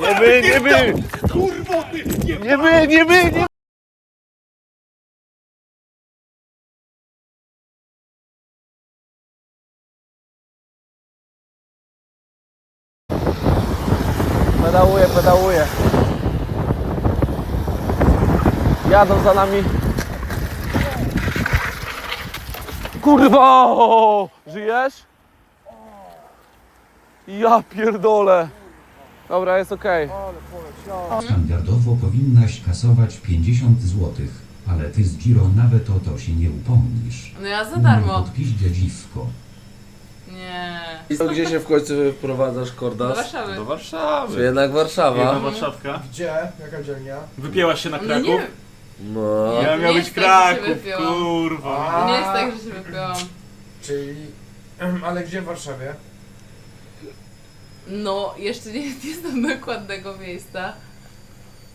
Nie my, nie my! Kurwo ty! Nie Nie my, nie my, nie Pedałuję, pedałuję. Jadą za nami. Kurwa! Żyjesz? Ja pierdolę. Dobra, jest okej. Standardowo powinnaś kasować 50 zł, ale ty z Giro nawet o to się nie upomnisz. No ja za darmo. Podpiździe dziwko. Nie. To gdzie się w końcu wyprowadzasz, Do Kordas? Warszawy. Do Czy Warszawy. jednak Warszawa? Jedna Warszawka. Gdzie? Jaka dzielnia? Wypięłaś się na No Kraków? nie, No. Ja miał nie być jest tak, że się Kraków, wypięłam. kurwa. nie jest tak, że się wypiłam. Czyli... Ale gdzie w Warszawie? No, jeszcze nie, nie znam dokładnego miejsca.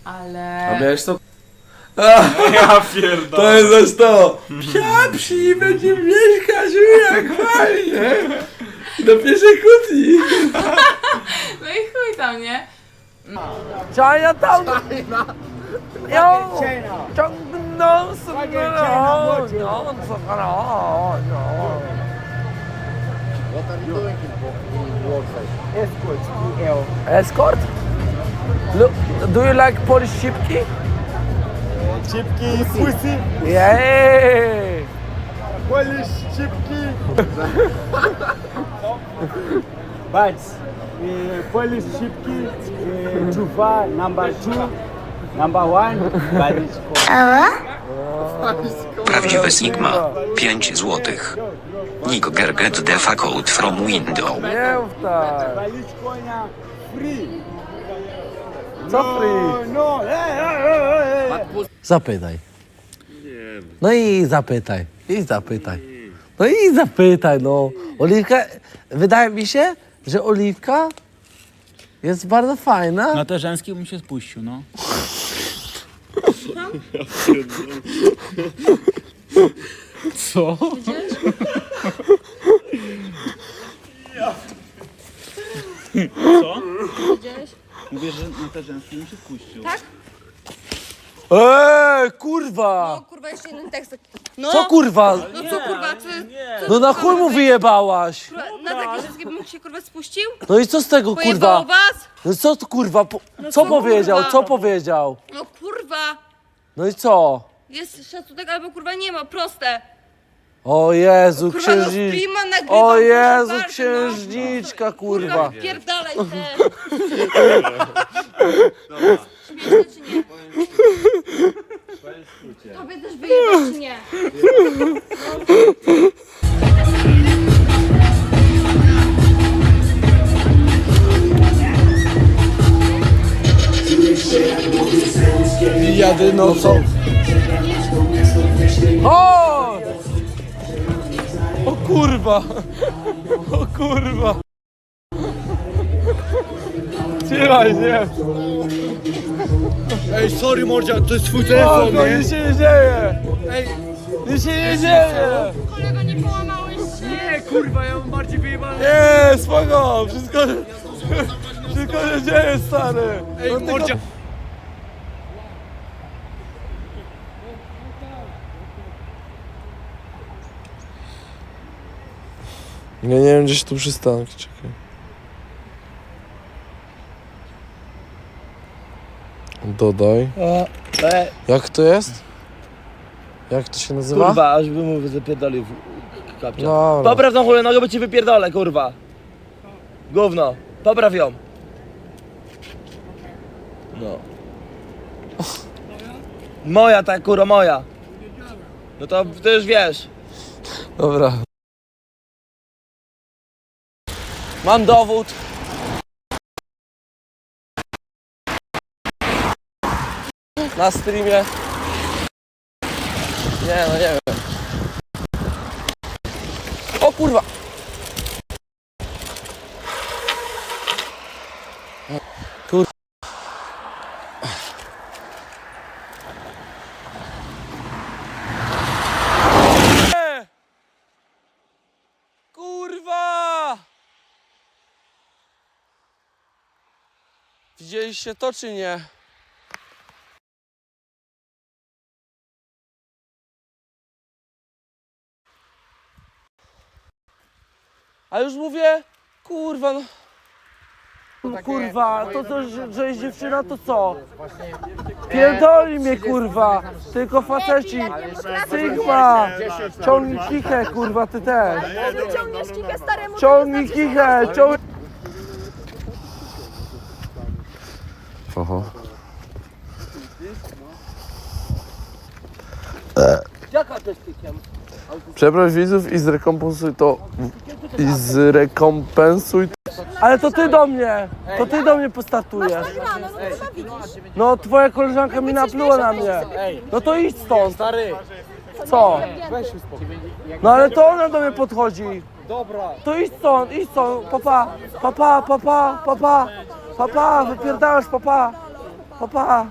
Ale... A miałeś to? Ja pierdolę. To jest też to! Psia psi będzie mieszkać jak fajnie! Do pierwszej! No i chuj tam, nie? Chinatown! Yo! ciągnął sobie no, co no, no. What are you doing in Warsaw? Escort, PL. Escort? Look, do you like Polish chipki? Chipki, pussy, Yeah! Polish chipki. But uh, Polish chipki, uh, too far, number two, number one, Polish Prawdziwy Sigma. 5 złotych. Nick Gerget the fuck out from window. Nie tak! Konia, free. Co free? No, hey, hey, hey, hey. Zapytaj. No i zapytaj. I zapytaj. No i zapytaj, no. Oliwka, wydaje mi się, że oliwka jest bardzo fajna. No to żeński bym się spuścił, no. Co? Co? Mówię, że na te żeński bym się spuścił. Eee, kurwa! Kurwa, jeszcze jeden tekst. taki. No, Co kurwa? no co kurwa, co, No na chuj mu wyjebałaś. kurwa, na takie wszystkie bym się kurwa spuścił? No i co z tego kurwa? was? No co to kurwa? Po, No co co, powiedział? kurwa? Co powiedział? No kurwa, No i co? jest szacunek albo kurwa nie ma, proste. O Jezu, Kurwa, no księżniczka. streama nagrywam, O proszę Jezu, bardzo, księżniczka, no. kurwa. Pierdalaj te. Śmieszne czy nie? Tobie też wyjebać czy nie? Jadę nocą. O! O kurwa! O kurwa! Trzymaj się! Ej, sorry mordzia, to jest twój O, telefon, no nie? nic się nie dzieje! Ej, nic się nie dzieje! Kolego, nie połamałeś się? Nie, kurwa, ja mam bardziej wyjebane. Nie, spoko! Wszystko, wszystko się dzieje, stary! Ej, No tylko- mordzia. Ja nie wiem, gdzieś tu przystank, czekaj. Dodaj. Jak to jest? Jak to się nazywa? Kurwa, aż by mu zapierdolił kapcia. Dobra. Popraw tą hulajnogę, bo ci wypierdolę, kurwa. Gówno. Popraw ją. No. Moja ta kurwa, moja. No to ty już wiesz. Dobra. Mam dowód. Na streamie. Nie no, nie wiem. O kurwa! Kur... Nie! Kurwa! Widzieliście to czy nie? A już mówię, kurwa no. Kurwa, to co, że, że jest dziewczyna, to co? Pierdoli mnie, kurwa. Tylko faceci. Sigma. Ciągnij kichę, kurwa, ty też. Ciągniesz kikę staremu, Ciągnij kichę, ciągnij... Oho. Jaka to jest tykiem? Przeproś widzów i zrekompensuj to. I zrekompensuj. Ale to ty do mnie! To ty do mnie postartujesz. no to chyba widzisz. No twoja koleżanka mi napluła na mnie. No to idź stąd. Stary, Co? weź się spokój. No ale to ona do mnie podchodzi. Dobra. To idź stąd, idź stąd. Papa, papa, papa, papa, papa, wypierdalasz, papa, papa,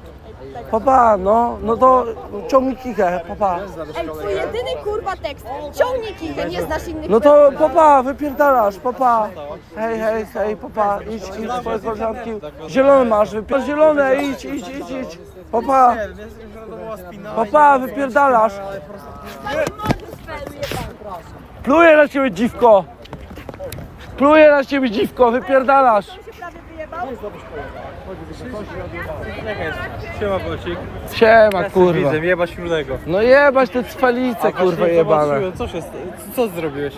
papa, no, no to ciągnij kichę, papa. Ej, twój jedyny kurwa tekst. Ciągnij kikę, nie znasz innych No to papa, wypierdalasz, papa. Hej, hej, hej, papa, idź, idź, twoje koleżanki. Zielone masz, wypierdalasz. Zielone, idź, idź, idź, idź. Papa, papa, wypierdalasz. Pluję na ciebie dziwko. Pluję na ciebie dziwko, wypierdalasz. Siema Bocik. Siema, kurwa. Widzę, jeba śródego. No jebać te cwalice, kurwa, jebane. Co się, co zrobiłeś?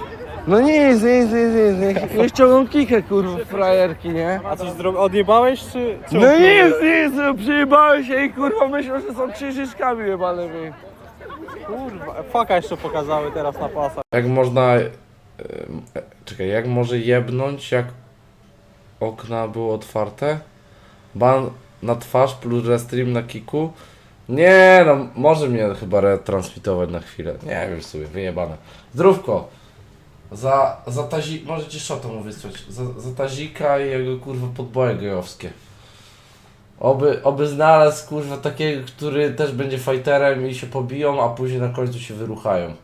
No nic, nic, nic, nic. Niech, niech ciągną kichę, kurwa, frajerki, nie? A coś zrobił? Odjebałeś czy? czy No nic, nic, no przyjebałem się i kurwa myślą, że są krzyżyczkami jebanymi. Kurwa, faka jeszcze pokazały teraz na pasach. Jak można. e, Czekaj, jak może jebnąć, jak okna były otwarte? Ban na twarz plus restream na kiku? Nie, no może mnie chyba retransmitować na chwilę. Nie wiem sobie, wyjebane. Zdrówko! Za, za tazi... Możecie szota mu wysłać. Za, za tazika i jego kurwa podboje gejowskie. Oby, oby znalazł kurwa takiego, który też będzie fighterem i się pobiją, a później na końcu się wyruchają.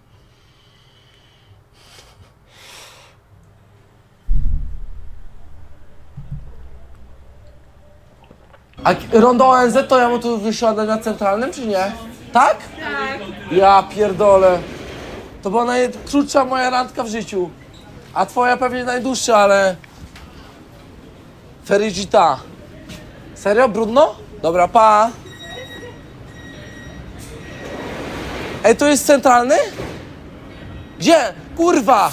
A k- rondo ONZ to ja mu tu wysiadę na centralnym, czy nie? Tak? Tak. Ja pierdolę. To była najkrótsza moja randka w życiu. A twoja pewnie najdłuższa, ale... Ferigita. Serio? Brudno? Dobra, pa. Ej, to jest centralny? Gdzie? Kurwa!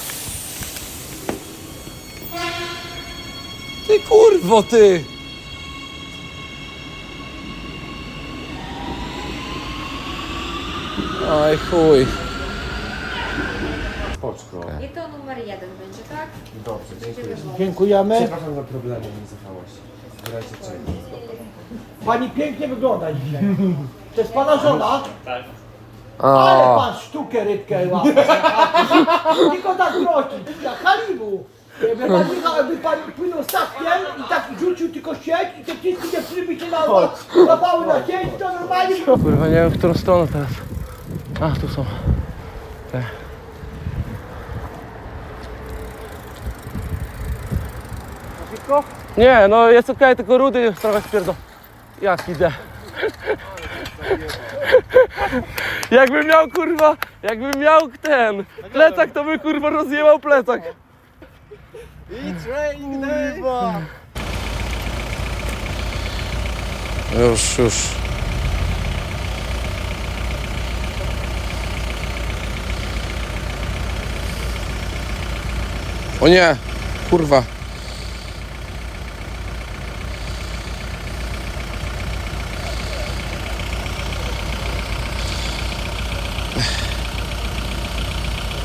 Ty kurwo, ty! Oj chuj. I to numer jeden będzie, tak? Dziękujemy. Przepraszam za problemy, nie cofałaś. W razie czego. Pani pięknie wygląda dzisiaj. To jest pana żona? Tak. Ale pan sztukę rybkę łapie. Tylko tak prosi, jak halibu. Jakby pan jechał, jakby pan płynął statkiem i tak rzucił tylko sieć i te wszystkie dziewczyny by się na łapały na sieć, to normalnie Kurwa, nie wiem, w którą stronę teraz. A, tu są. Te. Nie, no jest okej, tylko rudy trochę spierdo. Jak idę. jakbym miał kurwa, jakbym miał ten plecak, to by kurwa rozjebał plecak. Już, już. O nie! Kurwa.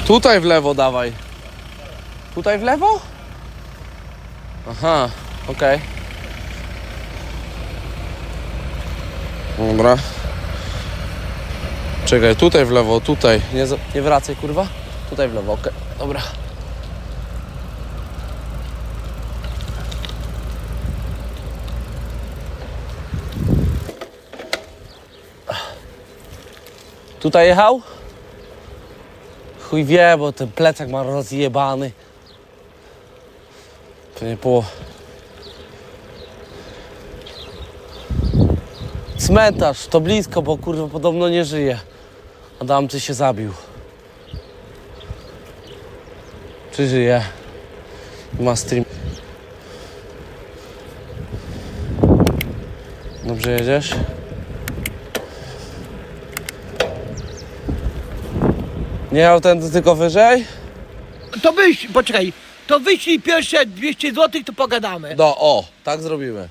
Tutaj w lewo dawaj. Tutaj w lewo? Aha, okej. Dobra. Czekaj, tutaj w lewo, tutaj. Nie, nie wracaj, kurwa. Tutaj w lewo, okej. Dobra. Tutaj jechał? Chuj wie, bo ten plecak ma rozjebany. Pewnie po... Cmentarz, to blisko, bo kurwa podobno nie żyje. Adam, ty się zabił. Czy żyje? Ma stream. Dobrze jedziesz? Nie autenty, tylko wyżej? To wyś, poczekaj, to wyślij pierwsze 200 zł, to pogadamy. No o, tak zrobimy.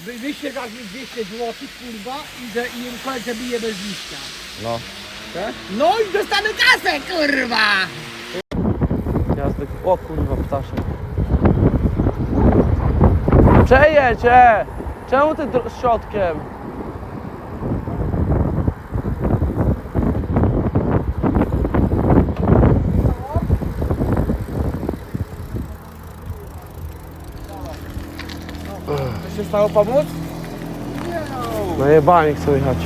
Wy, wyślij raz mi 200 zł, kurwa, i że i koledze bije bez liścia. No. No i dostanę kasę, kurwa! Gniazdek, o kurwa ptaszek. Przejedź, e! Czemu ty dro- środkiem? Stało pomóc? No jebanie chcą jechać.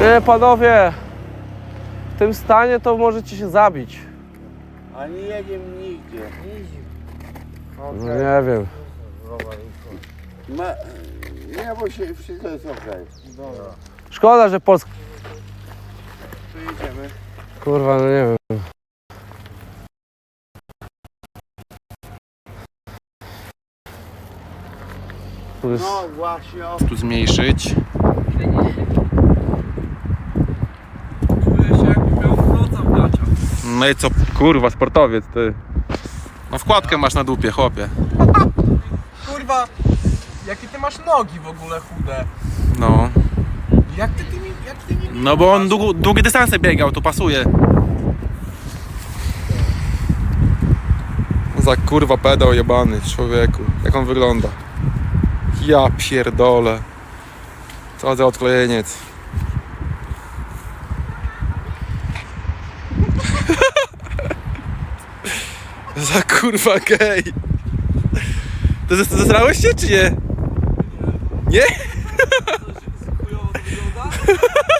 Nie, panowie. W tym stanie to możecie się zabić. A nie jedziemy nigdzie. No nie wiem. Ma... Nie, bo się wszystko jest okej. Szkoda, że Polska... Tu jedziemy. Kurwa, no nie wiem. Tu jest... No właśnie. Tu zmniejszyć. No i co, kurwa, sportowiec, ty. No wkładkę masz na dupie, chłopie. Kurwa, jakie ty masz nogi w ogóle chude? No. Jak ty tymi, jak ty. No bo on długo, długie dystanse biegał, to pasuje. Za kurwa pedał jebany, człowieku. Jak on wygląda. Ja pierdolę. Co za odklejeniec. za kurwa gej. To zes- zesrałeś się czy nie? Nie?